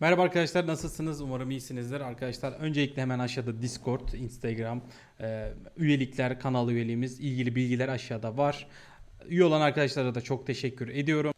Merhaba arkadaşlar nasılsınız? Umarım iyisinizdir. Arkadaşlar öncelikle hemen aşağıda Discord, Instagram, e, üyelikler, kanal üyeliğimiz, ilgili bilgiler aşağıda var. Üye olan arkadaşlara da çok teşekkür ediyorum.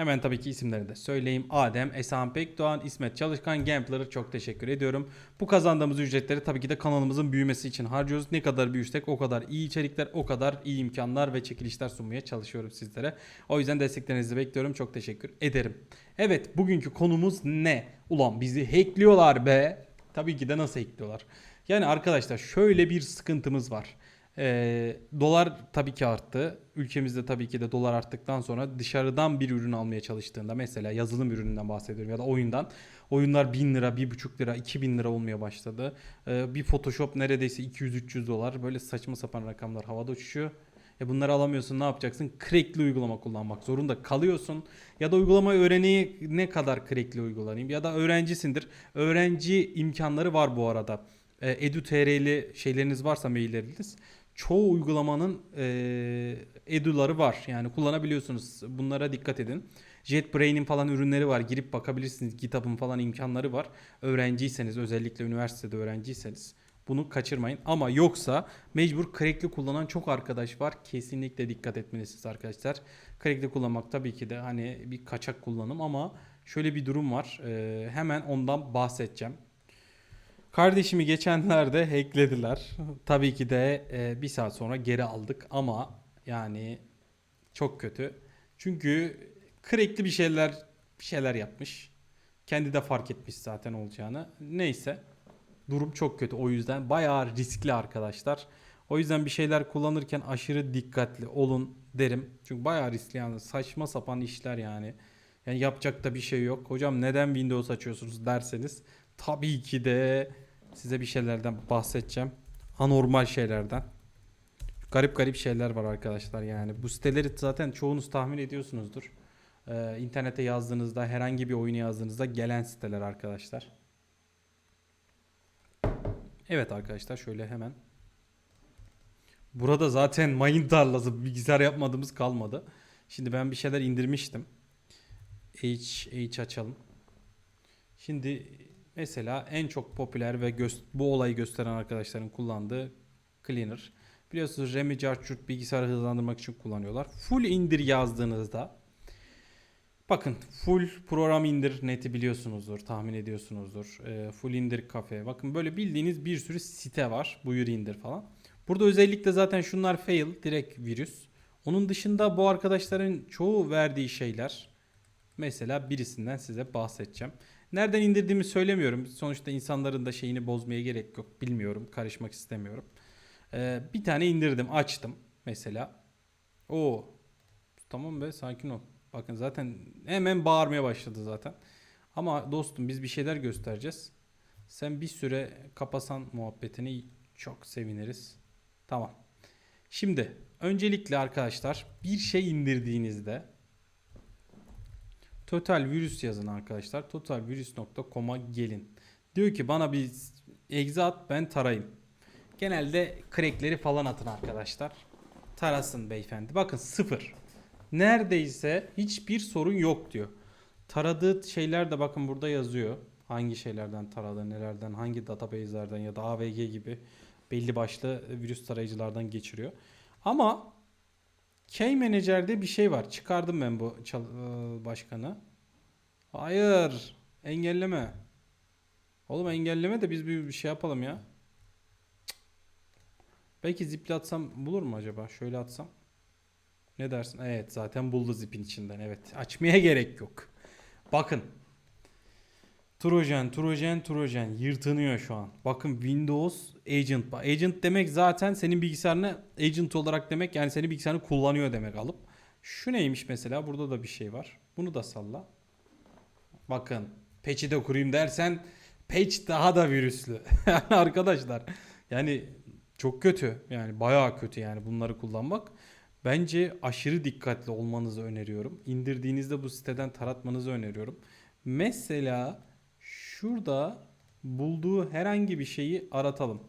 Hemen tabii ki isimleri de söyleyeyim. Adem, Esan Pekdoğan, İsmet Çalışkan, Gambler'a çok teşekkür ediyorum. Bu kazandığımız ücretleri tabii ki de kanalımızın büyümesi için harcıyoruz. Ne kadar büyürsek o kadar iyi içerikler, o kadar iyi imkanlar ve çekilişler sunmaya çalışıyorum sizlere. O yüzden desteklerinizi bekliyorum. Çok teşekkür ederim. Evet bugünkü konumuz ne? Ulan bizi hackliyorlar be. Tabii ki de nasıl hackliyorlar? Yani arkadaşlar şöyle bir sıkıntımız var. Ee, dolar tabii ki arttı. Ülkemizde tabii ki de dolar arttıktan sonra dışarıdan bir ürün almaya çalıştığında mesela yazılım ürününden bahsediyorum ya da oyundan. Oyunlar 1000 lira, 1,5 lira, 2000 lira olmaya başladı. Ee, bir Photoshop neredeyse 200-300 dolar. Böyle saçma sapan rakamlar havada uçuşuyor. E bunları alamıyorsun ne yapacaksın? Crackli uygulama kullanmak zorunda kalıyorsun. Ya da uygulamayı öğreneye ne kadar crackli uygulanayım ya da öğrencisindir. Öğrenci imkanları var bu arada. E, edu.tr'li şeyleriniz varsa mailleriniz çoğu uygulamanın e, eduları var. Yani kullanabiliyorsunuz. Bunlara dikkat edin. JetBrain'in falan ürünleri var. Girip bakabilirsiniz. GitHub'ın falan imkanları var. Öğrenciyseniz özellikle üniversitede öğrenciyseniz bunu kaçırmayın. Ama yoksa mecbur crackli kullanan çok arkadaş var. Kesinlikle dikkat etmelisiniz arkadaşlar. Crackli kullanmak tabii ki de hani bir kaçak kullanım ama şöyle bir durum var. Ee, hemen ondan bahsedeceğim. Kardeşimi geçenlerde hacklediler. Tabii ki de e, bir saat sonra geri aldık ama yani çok kötü. Çünkü crackli bir şeyler bir şeyler yapmış. Kendi de fark etmiş zaten olacağını. Neyse. Durum çok kötü. O yüzden bayağı riskli arkadaşlar. O yüzden bir şeyler kullanırken aşırı dikkatli olun derim. Çünkü bayağı riskli yani saçma sapan işler yani. Yani yapacak da bir şey yok. Hocam neden Windows açıyorsunuz derseniz tabii ki de size bir şeylerden bahsedeceğim. Anormal şeylerden. Garip garip şeyler var arkadaşlar yani. Bu siteleri zaten çoğunuz tahmin ediyorsunuzdur. Ee, internete yazdığınızda herhangi bir oyunu yazdığınızda gelen siteler arkadaşlar. Evet arkadaşlar şöyle hemen. Burada zaten mayın tarlası bilgisayar yapmadığımız kalmadı. Şimdi ben bir şeyler indirmiştim. H, H açalım. Şimdi mesela en çok popüler ve bu olayı gösteren arkadaşların kullandığı Cleaner. Biliyorsunuz Remy Carchurt bilgisayarı hızlandırmak için kullanıyorlar. Full indir yazdığınızda Bakın full program indir neti biliyorsunuzdur, tahmin ediyorsunuzdur. Ee, full indir kafe. Bakın böyle bildiğiniz bir sürü site var. Buyur indir falan. Burada özellikle zaten şunlar fail, direkt virüs. Onun dışında bu arkadaşların çoğu verdiği şeyler. Mesela birisinden size bahsedeceğim. Nereden indirdiğimi söylemiyorum. Sonuçta insanların da şeyini bozmaya gerek yok. Bilmiyorum, karışmak istemiyorum. Ee, bir tane indirdim, açtım mesela. Oo, tamam be sakin ol. Bakın zaten hemen bağırmaya başladı zaten. Ama dostum biz bir şeyler göstereceğiz. Sen bir süre kapasan muhabbetini çok seviniriz. Tamam. Şimdi öncelikle arkadaşlar bir şey indirdiğinizde Total virüs yazın arkadaşlar. Totalvirüs.com'a gelin. Diyor ki bana bir exe at ben tarayayım. Genelde crackleri falan atın arkadaşlar. Tarasın beyefendi. Bakın sıfır neredeyse hiçbir sorun yok diyor. Taradığı şeyler de bakın burada yazıyor. Hangi şeylerden taradı, nelerden, hangi database'lerden ya da AVG gibi belli başlı virüs tarayıcılardan geçiriyor. Ama Key Manager'de bir şey var. Çıkardım ben bu çal- başkanı. Hayır. Engelleme. Oğlum engelleme de biz bir, bir şey yapalım ya. Belki zipli atsam bulur mu acaba? Şöyle atsam. Ne dersin? Evet zaten buldu zipin içinden. Evet. Açmaya gerek yok. Bakın. Trojan, Trojan, Trojan yırtınıyor şu an. Bakın Windows Agent. Agent demek zaten senin bilgisayarını agent olarak demek yani senin bilgisayarını kullanıyor demek alıp. Şu neymiş mesela? Burada da bir şey var. Bunu da salla. Bakın. Patch'i de kurayım dersen patch daha da virüslü. Arkadaşlar yani çok kötü. Yani bayağı kötü yani bunları kullanmak. Bence aşırı dikkatli olmanızı öneriyorum. İndirdiğinizde bu siteden taratmanızı öneriyorum. Mesela şurada bulduğu herhangi bir şeyi aratalım.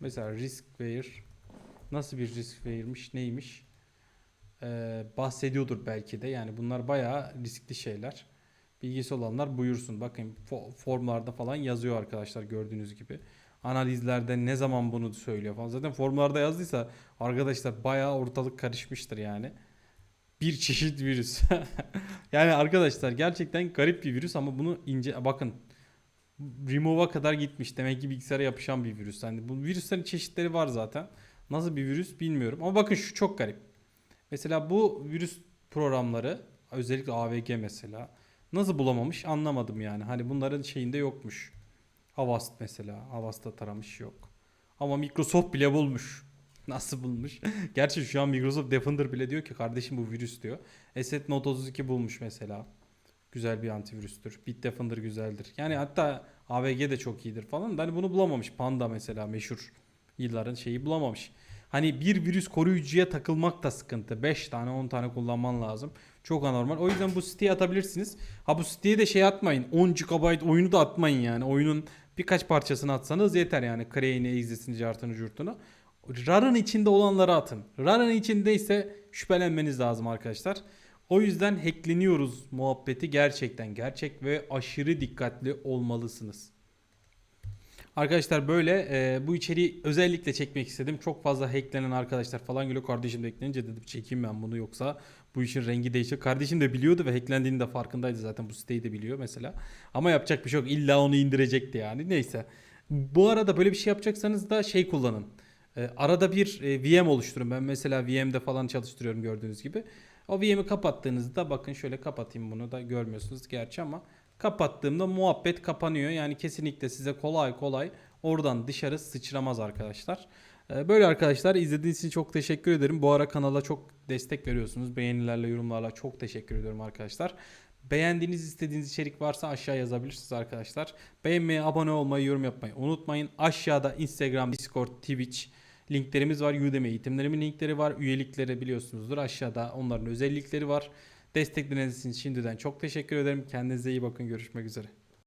Mesela riskware nasıl bir riskware'miş neymiş? Ee, bahsediyordur belki de. Yani bunlar bayağı riskli şeyler. Bilgisi olanlar buyursun. Bakın fo- formlarda falan yazıyor arkadaşlar gördüğünüz gibi. Analizlerde ne zaman bunu söylüyor falan. Zaten formlarda yazdıysa arkadaşlar bayağı ortalık karışmıştır yani. Bir çeşit virüs. yani arkadaşlar gerçekten garip bir virüs ama bunu ince bakın remove'a kadar gitmiş. Demek ki bilgisayara yapışan bir virüs. Yani bu virüslerin çeşitleri var zaten. Nasıl bir virüs bilmiyorum. Ama bakın şu çok garip. Mesela bu virüs programları özellikle AVG mesela nasıl bulamamış anlamadım yani. Hani bunların şeyinde yokmuş. Avast mesela. Avast'ta taramış yok. Ama Microsoft bile bulmuş. Nasıl bulmuş? Gerçi şu an Microsoft Defender bile diyor ki kardeşim bu virüs diyor. Asset Note 32 bulmuş mesela. Güzel bir antivirüstür. Bitdefender güzeldir. Yani hatta AVG de çok iyidir falan. da Hani bunu bulamamış. Panda mesela meşhur yılların şeyi bulamamış. Hani bir virüs koruyucuya takılmak da sıkıntı. 5 tane 10 tane kullanman lazım. Çok anormal. O yüzden bu siteye atabilirsiniz. Ha bu siteye de şey atmayın. 10 GB oyunu da atmayın yani. Oyunun birkaç parçasını atsanız yeter yani. Crane'i, Exit'ini, cartını, curtunu. RAR'ın içinde olanları atın. RAR'ın içindeyse şüphelenmeniz lazım arkadaşlar. O yüzden hackleniyoruz muhabbeti gerçekten gerçek ve aşırı dikkatli olmalısınız. Arkadaşlar böyle e, bu içeriği özellikle çekmek istedim. Çok fazla hacklenen arkadaşlar falan geliyor. Kardeşim de eklenince dedim çekeyim ben bunu yoksa bu işin rengi değişir. Kardeşim de biliyordu ve hacklendiğini de farkındaydı zaten bu siteyi de biliyor mesela. Ama yapacak bir şey yok. İlla onu indirecekti yani. Neyse. Bu arada böyle bir şey yapacaksanız da şey kullanın. E, arada bir e, VM oluşturun. Ben mesela VM'de falan çalıştırıyorum gördüğünüz gibi. O VM'i kapattığınızda bakın şöyle kapatayım bunu da görmüyorsunuz gerçi ama kapattığımda muhabbet kapanıyor. Yani kesinlikle size kolay kolay oradan dışarı sıçramaz arkadaşlar. Ee, Böyle arkadaşlar izlediğiniz için çok teşekkür ederim. Bu ara kanala çok destek veriyorsunuz. Beğenilerle, yorumlarla çok teşekkür ediyorum arkadaşlar. Beğendiğiniz, istediğiniz içerik varsa aşağı yazabilirsiniz arkadaşlar. Beğenmeyi, abone olmayı, yorum yapmayı unutmayın. Aşağıda Instagram, Discord, Twitch linklerimiz var. Udemy eğitimlerimin linkleri var. Üyelikleri biliyorsunuzdur. Aşağıda onların özellikleri var. Destekleriniz için şimdiden çok teşekkür ederim. Kendinize iyi bakın. Görüşmek üzere.